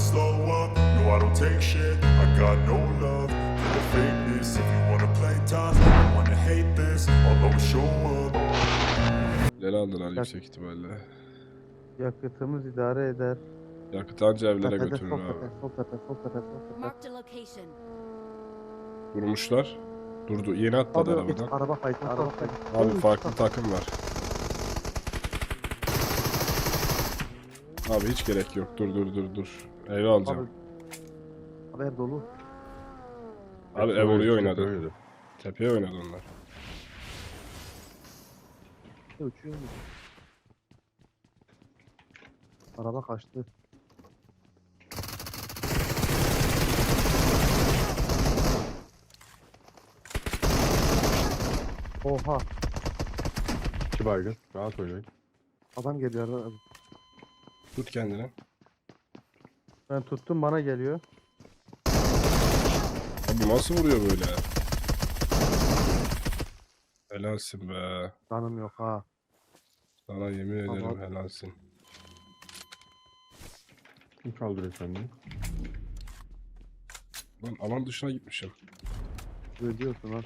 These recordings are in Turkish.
slow up. No, I don't take shit. I got no love for the fakeness. If you wanna play tough, I wanna hate this. I'll always show up. Neler aldılar yüksek ihtimalle. Yakıtımız idare eder. Yakıt anca evlere Tepede, götürür abi. Marked a location. Vurmuşlar. Durdu. Yeni atladı Abi, arabadan. araba kaydı, araba kaydı. Abi farklı takım var. Abi hiç gerek yok. Dur dur dur dur. Evi alacağım. Abi ev dolu. Abi ev oraya oynadı. Tepeye oynadı onlar. Uçuyor mu? Araba kaçtı. Oha, İki baygın. Rahat oynayın. adam geliyor. abi. Tut kendini. Ben tuttum bana geliyor. Abi nasıl vuruyor böyle? Helalsin be. Canım yok ha. Sana yemin ederim Tamam. helalsin. Kim kaldırıyor kendini? Lan alan dışına gitmişim. Ölüyorsun ha.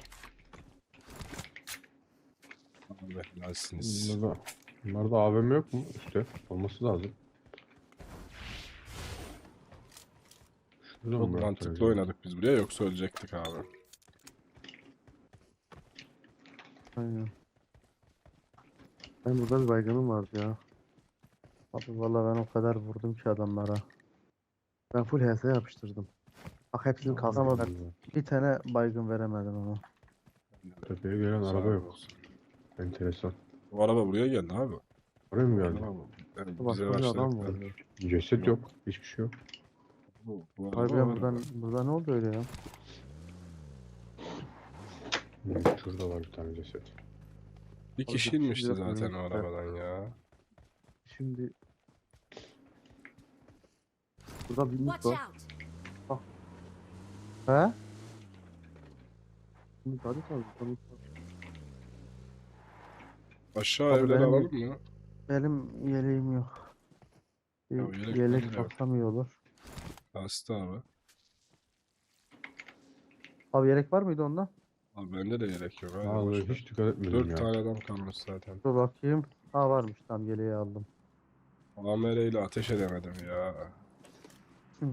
Abi helalsiniz. Bunlarda, bunlarda AVM yok mu? İşte olması lazım. Çok mantıklı bıraktıracağım? oynadık biz buraya yoksa ölecektik abi. Aynen. Ben burada bir baygınım vardı ya. Abi vallahi ben o kadar vurdum ki adamlara. Ben full HS yapıştırdım. Bak hepsini. Ben bir tane baygın veremedim ama. Tepeye gelen Sağ araba yok. olsun. Enteresan. Bu araba buraya geldi abi. Oraya mı geldi? Yani bize bir adam başladık. vurdu. Ceset yok. Hiçbir şey yok. Bu, bu araba ya buradan, burada ne oldu öyle ya? Hmm, şurada var bir tane ceset. Bir kişi inmişti zaten o arabadan ya. Şimdi Burada bir Watch mut var. out! He? Şimdi hadi tabii. Aşağı Abi evleri benim- alalım mı? Benim yeleğim yok. Ya yelek yelek bende de yok. baksam iyi olur. Hasta abi. Abi yelek var mıydı onda? Abi bende de gerek yok. Hadi Vallahi hiç dikkat etmedim Dört ya. tane adam kalmış zaten. Dur bakayım. Ha varmış tamam yeleği aldım. AMR ile ateş edemedim ya. Hı.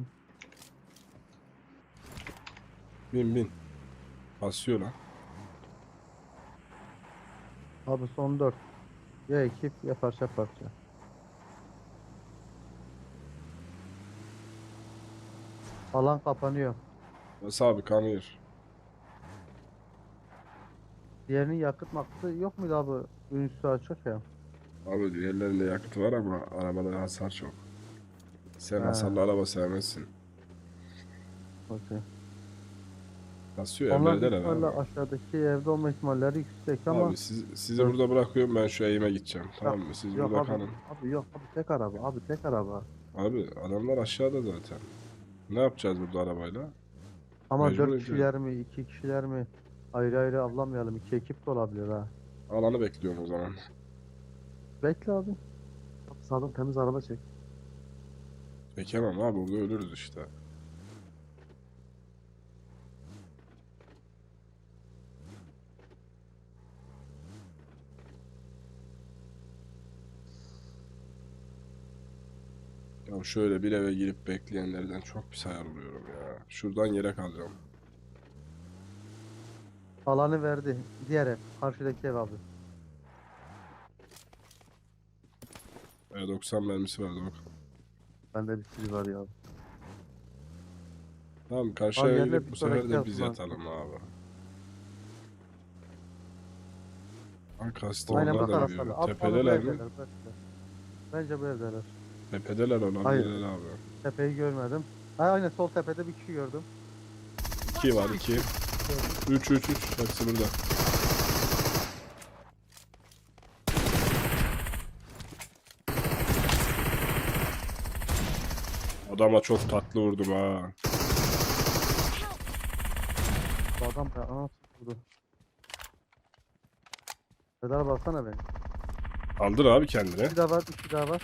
Bin bin. Basıyor lan. Abi son 4. Ya ekip ya parça parça. Alan kapanıyor. Bas abi kanıyor. Diğerinin yakıt maksı yok muydu abi? Ünsü açık ya. Abi diğerlerinde yakıt var ama arabada hasar çok. Sen Ha. hasarlı araba sevmezsin. Okey. Basıyor Onlar evlerdeler ihtimalle abi. aşağıdaki evde olma ihtimalleri yüksek ama Abi siz, sizi burada bırakıyorum ben şu eğime gideceğim. Tamam mı? Siz yok burada abi, kalın. abi yok abi tek araba abi tek araba. Abi adamlar aşağıda zaten. Ne yapacağız burada arabayla? Ama Mecbur 4 edeceğiz. kişiler mi 2 kişiler mi ayrı ayrı avlamayalım. 2 ekip de olabilir ha. Alanı bekliyorum o zaman. Bekle abi. Sağdan temiz araba çek. Çekemem abi burada ölürüz işte. Ya şöyle bir eve girip bekleyenlerden çok pis hayal oluyorum ya. Şuradan yere kalacağım. Alanı verdi. Diğer ev. Karşıdaki ev abi. E 90 mermisi vardı bak. Bende bir sürü var ya. Tamam karşı Abi eve yerine gidip bir bu sefer sonraki de biz yatalım abi. Ay kastım Aynen onlar bakar da. Abi, abi bu Tepedeler mi? evdeler, bekle. Bence bu evdeler. Tepedeler Hayır. olabilirler abi. Tepeyi görmedim. Ha, aynen sol tepede bir kişi gördüm. 2 var 2. 3 3 3 hepsi burada. Adama çok tatlı vurdum ha. Bu adam da aa vurdu. Pedal baksana beni. Kaldır abi kendine. Bir daha var, iki daha var.